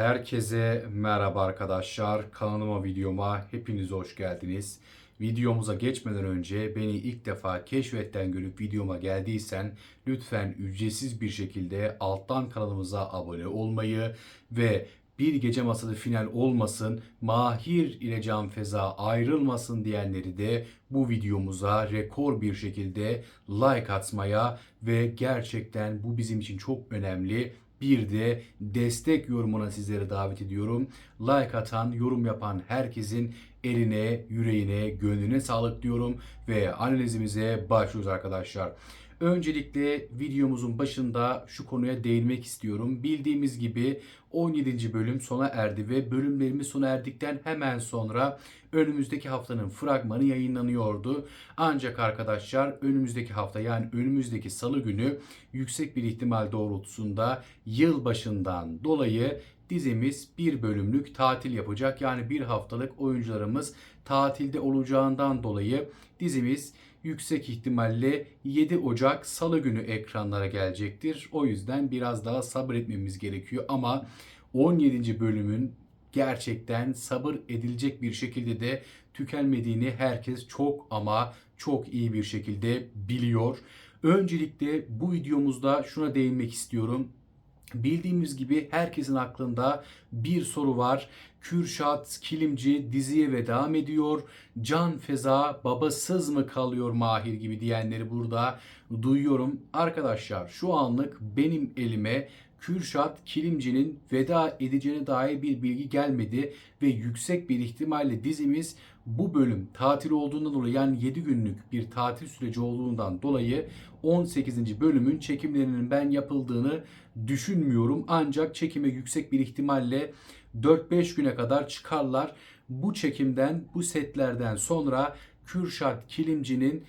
Herkese merhaba arkadaşlar. Kanalıma, videoma hepiniz hoş geldiniz. Videomuza geçmeden önce beni ilk defa keşfetten görüp videoma geldiysen lütfen ücretsiz bir şekilde alttan kanalımıza abone olmayı ve bir gece masalı final olmasın, Mahir ile Can Feza ayrılmasın diyenleri de bu videomuza rekor bir şekilde like atmaya ve gerçekten bu bizim için çok önemli bir de destek yorumuna sizleri davet ediyorum. Like atan, yorum yapan herkesin eline, yüreğine, gönlüne sağlık diyorum ve analizimize başlıyoruz arkadaşlar. Öncelikle videomuzun başında şu konuya değinmek istiyorum. Bildiğimiz gibi 17. bölüm sona erdi ve bölümlerimiz sona erdikten hemen sonra önümüzdeki haftanın fragmanı yayınlanıyordu. Ancak arkadaşlar önümüzdeki hafta yani önümüzdeki salı günü yüksek bir ihtimal doğrultusunda yılbaşından dolayı dizimiz bir bölümlük tatil yapacak. Yani bir haftalık oyuncularımız tatilde olacağından dolayı dizimiz yüksek ihtimalle 7 Ocak Salı günü ekranlara gelecektir. O yüzden biraz daha sabretmemiz gerekiyor ama 17. bölümün gerçekten sabır edilecek bir şekilde de tükenmediğini herkes çok ama çok iyi bir şekilde biliyor. Öncelikle bu videomuzda şuna değinmek istiyorum. Bildiğimiz gibi herkesin aklında bir soru var. Kürşat Kilimci diziye ve devam ediyor. Can Feza babasız mı kalıyor Mahir gibi diyenleri burada duyuyorum. Arkadaşlar şu anlık benim elime Kürşat Kilimci'nin veda edeceğine dair bir bilgi gelmedi ve yüksek bir ihtimalle dizimiz bu bölüm tatil olduğundan dolayı yani 7 günlük bir tatil süreci olduğundan dolayı 18. bölümün çekimlerinin ben yapıldığını düşünmüyorum. Ancak çekime yüksek bir ihtimalle 4-5 güne kadar çıkarlar. Bu çekimden, bu setlerden sonra Kürşat Kilimci'nin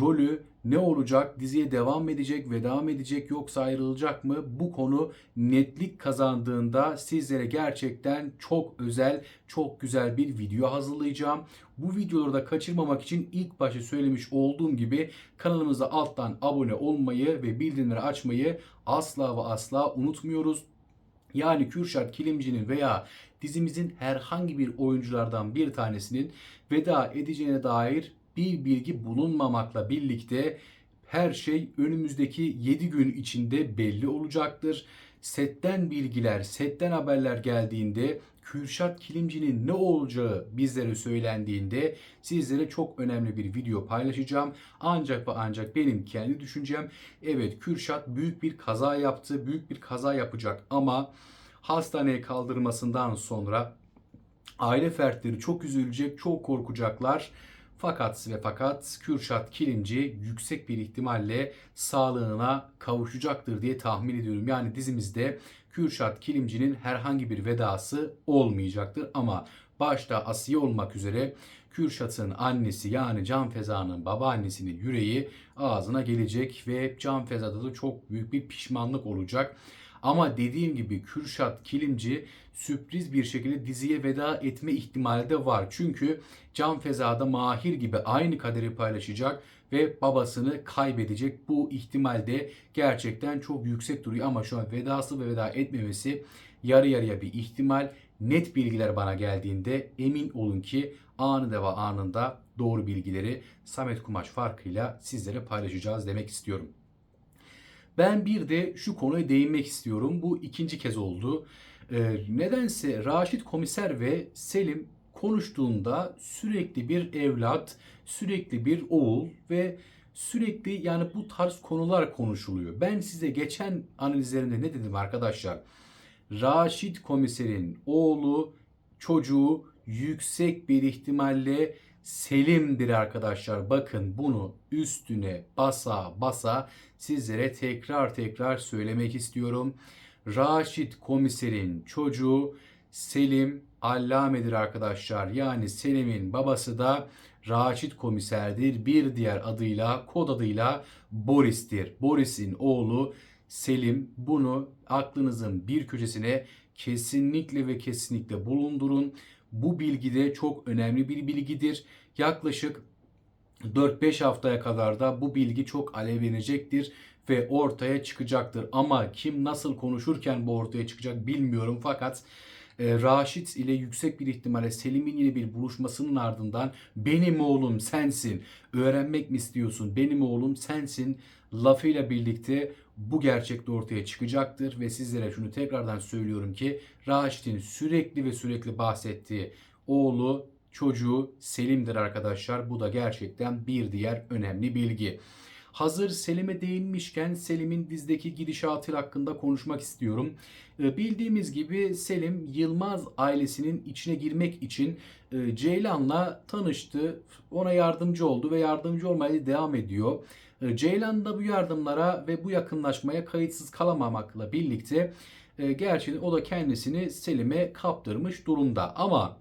rolü ne olacak? Diziye devam edecek ve devam edecek yoksa ayrılacak mı? Bu konu netlik kazandığında sizlere gerçekten çok özel, çok güzel bir video hazırlayacağım. Bu videoları da kaçırmamak için ilk başta söylemiş olduğum gibi kanalımıza alttan abone olmayı ve bildirimleri açmayı asla ve asla unutmuyoruz. Yani Kürşat Kilimci'nin veya dizimizin herhangi bir oyunculardan bir tanesinin veda edeceğine dair bir bilgi bulunmamakla birlikte her şey önümüzdeki 7 gün içinde belli olacaktır. Setten bilgiler, setten haberler geldiğinde Kürşat Kilimci'nin ne olacağı bizlere söylendiğinde sizlere çok önemli bir video paylaşacağım. Ancak ve ancak benim kendi düşüncem evet Kürşat büyük bir kaza yaptı, büyük bir kaza yapacak ama hastaneye kaldırmasından sonra aile fertleri çok üzülecek, çok korkacaklar. Fakat ve fakat Kürşat Kilimci yüksek bir ihtimalle sağlığına kavuşacaktır diye tahmin ediyorum. Yani dizimizde Kürşat Kilimci'nin herhangi bir vedası olmayacaktır. Ama başta Asiye olmak üzere Kürşat'ın annesi yani Can Feza'nın babaannesinin yüreği ağzına gelecek ve Can Feza'da da çok büyük bir pişmanlık olacak. Ama dediğim gibi Kürşat Kilimci sürpriz bir şekilde diziye veda etme ihtimali de var. Çünkü Can Feza'da Mahir gibi aynı kaderi paylaşacak ve babasını kaybedecek. Bu ihtimal de gerçekten çok yüksek duruyor ama şu an vedası ve veda etmemesi yarı yarıya bir ihtimal. Net bilgiler bana geldiğinde emin olun ki anında ve anında doğru bilgileri Samet Kumaş farkıyla sizlere paylaşacağız demek istiyorum. Ben bir de şu konuya değinmek istiyorum. Bu ikinci kez oldu. Ee, nedense Raşit Komiser ve Selim konuştuğunda sürekli bir evlat, sürekli bir oğul ve sürekli yani bu tarz konular konuşuluyor. Ben size geçen analizlerimde ne dedim arkadaşlar? Raşit Komiser'in oğlu, çocuğu yüksek bir ihtimalle Selim'dir arkadaşlar. Bakın bunu üstüne basa basa sizlere tekrar tekrar söylemek istiyorum. Raşit komiserin çocuğu Selim Allame'dir arkadaşlar. Yani Selim'in babası da Raşit komiserdir. Bir diğer adıyla, kod adıyla Boris'tir. Boris'in oğlu Selim bunu aklınızın bir köşesine kesinlikle ve kesinlikle bulundurun. Bu bilgi de çok önemli bir bilgidir. Yaklaşık 4-5 haftaya kadar da bu bilgi çok alevlenecektir ve ortaya çıkacaktır. Ama kim nasıl konuşurken bu ortaya çıkacak bilmiyorum fakat e, Raşit ile yüksek bir ihtimalle Selim'in yine bir buluşmasının ardından benim oğlum sensin öğrenmek mi istiyorsun benim oğlum sensin lafıyla birlikte bu gerçek de ortaya çıkacaktır ve sizlere şunu tekrardan söylüyorum ki Raşit'in sürekli ve sürekli bahsettiği oğlu çocuğu Selim'dir arkadaşlar. Bu da gerçekten bir diğer önemli bilgi. Hazır Selim'e değinmişken Selim'in dizdeki gidişatı hakkında konuşmak istiyorum. Ee, Bildiğimiz gibi Selim Yılmaz ailesinin içine girmek için e, Ceylan'la tanıştı. Ona yardımcı oldu ve yardımcı olmaya devam ediyor. E, Ceylan da bu yardımlara ve bu yakınlaşmaya kayıtsız kalamamakla birlikte e, gerçekten o da kendisini Selim'e kaptırmış durumda. Ama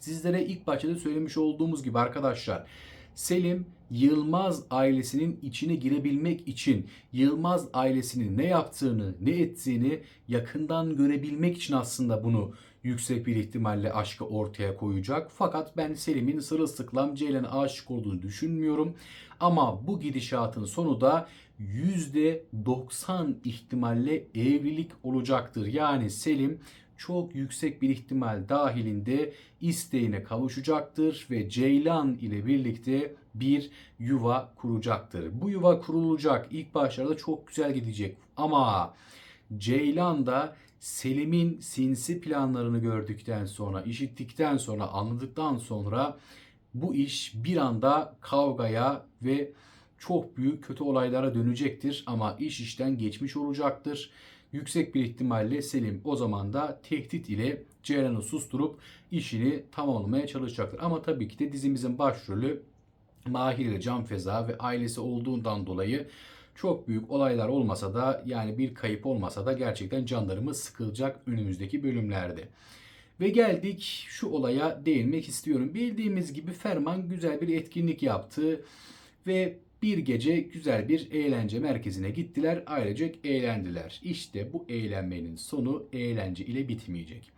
sizlere ilk başta da söylemiş olduğumuz gibi arkadaşlar Selim Yılmaz ailesinin içine girebilmek için Yılmaz ailesinin ne yaptığını, ne ettiğini yakından görebilmek için aslında bunu yüksek bir ihtimalle aşkı ortaya koyacak. Fakat ben Selim'in sırılsıklam Ceylan'a aşık olduğunu düşünmüyorum. Ama bu gidişatın sonu da %90 ihtimalle evlilik olacaktır. Yani Selim çok yüksek bir ihtimal dahilinde isteğine kavuşacaktır ve Ceylan ile birlikte bir yuva kuracaktır. Bu yuva kurulacak. İlk başlarda çok güzel gidecek ama Ceylan da Selim'in sinsi planlarını gördükten sonra, işittikten sonra, anladıktan sonra bu iş bir anda kavgaya ve çok büyük kötü olaylara dönecektir ama iş işten geçmiş olacaktır. Yüksek bir ihtimalle Selim o zaman da tehdit ile Ceylan'ı susturup işini tamamlamaya çalışacaktır. Ama tabii ki de dizimizin başrolü Mahir ile Can Feza ve ailesi olduğundan dolayı çok büyük olaylar olmasa da yani bir kayıp olmasa da gerçekten canlarımız sıkılacak önümüzdeki bölümlerde. Ve geldik şu olaya değinmek istiyorum. Bildiğimiz gibi Ferman güzel bir etkinlik yaptı ve bir gece güzel bir eğlence merkezine gittiler. Ailecek eğlendiler. İşte bu eğlenmenin sonu eğlence ile bitmeyecek.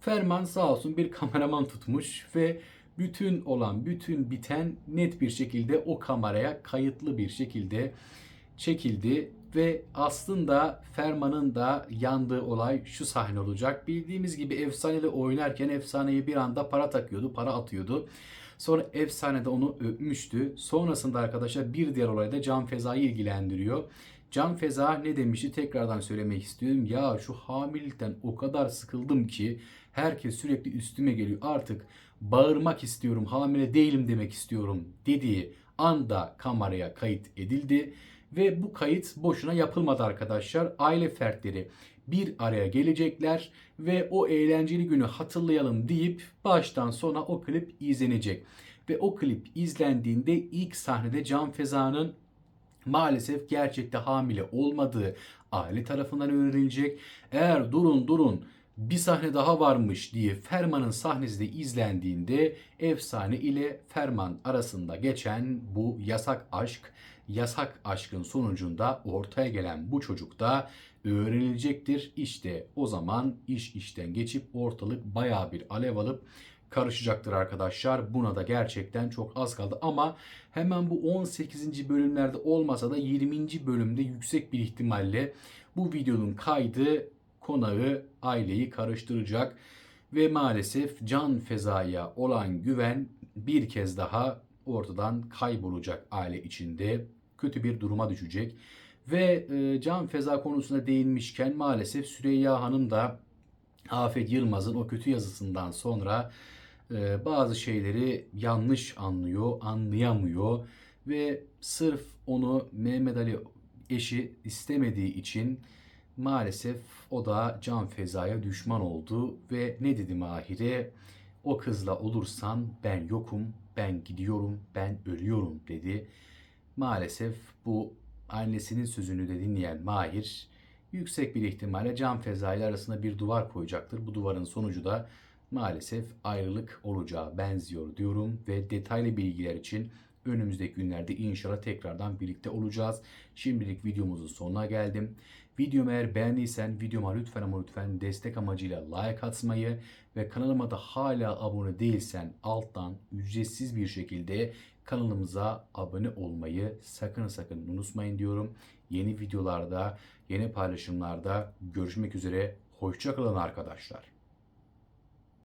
Ferman sağ olsun bir kameraman tutmuş ve bütün olan, bütün biten net bir şekilde o kameraya kayıtlı bir şekilde çekildi ve aslında Ferman'ın da yandığı olay şu sahne olacak. Bildiğimiz gibi efsaneyle oynarken efsaneye bir anda para takıyordu, para atıyordu. Sonra efsane de onu öpmüştü. Sonrasında arkadaşlar bir diğer olay da Can Feza'yı ilgilendiriyor. Can Feza ne demişti tekrardan söylemek istiyorum. Ya şu hamilelikten o kadar sıkıldım ki herkes sürekli üstüme geliyor. Artık bağırmak istiyorum, hamile değilim demek istiyorum dediği anda kameraya kayıt edildi. Ve bu kayıt boşuna yapılmadı arkadaşlar. Aile fertleri bir araya gelecekler ve o eğlenceli günü hatırlayalım deyip baştan sona o klip izlenecek. Ve o klip izlendiğinde ilk sahnede Can Feza'nın maalesef gerçekte hamile olmadığı aile tarafından öğrenilecek. Eğer durun durun bir sahne daha varmış diye Ferman'ın sahnesi de izlendiğinde efsane ile Ferman arasında geçen bu yasak aşk, yasak aşkın sonucunda ortaya gelen bu çocuk da öğrenilecektir. İşte o zaman iş işten geçip ortalık baya bir alev alıp karışacaktır arkadaşlar. Buna da gerçekten çok az kaldı ama hemen bu 18. bölümlerde olmasa da 20. bölümde yüksek bir ihtimalle bu videonun kaydı konağı aileyi karıştıracak ve maalesef Can Feza'ya olan güven bir kez daha ortadan kaybolacak aile içinde. Kötü bir duruma düşecek. Ve e, Can Feza konusuna değinmişken maalesef Süreyya Hanım da Afet Yılmaz'ın o kötü yazısından sonra e, bazı şeyleri yanlış anlıyor, anlayamıyor ve sırf onu Mehmet Ali eşi istemediği için maalesef o da Can Feza'ya düşman oldu ve ne dedi Mahir'e? O kızla olursan ben yokum, ben gidiyorum, ben ölüyorum dedi. Maalesef bu annesinin sözünü de dinleyen Mahir yüksek bir ihtimalle Can Feza ile arasında bir duvar koyacaktır. Bu duvarın sonucu da maalesef ayrılık olacağı benziyor diyorum ve detaylı bilgiler için önümüzdeki günlerde inşallah tekrardan birlikte olacağız. Şimdilik videomuzun sonuna geldim. Videomu eğer beğendiysen videoma lütfen ama lütfen destek amacıyla like atmayı ve kanalıma da hala abone değilsen alttan ücretsiz bir şekilde kanalımıza abone olmayı sakın sakın unutmayın diyorum. Yeni videolarda, yeni paylaşımlarda görüşmek üzere. Hoşçakalın arkadaşlar.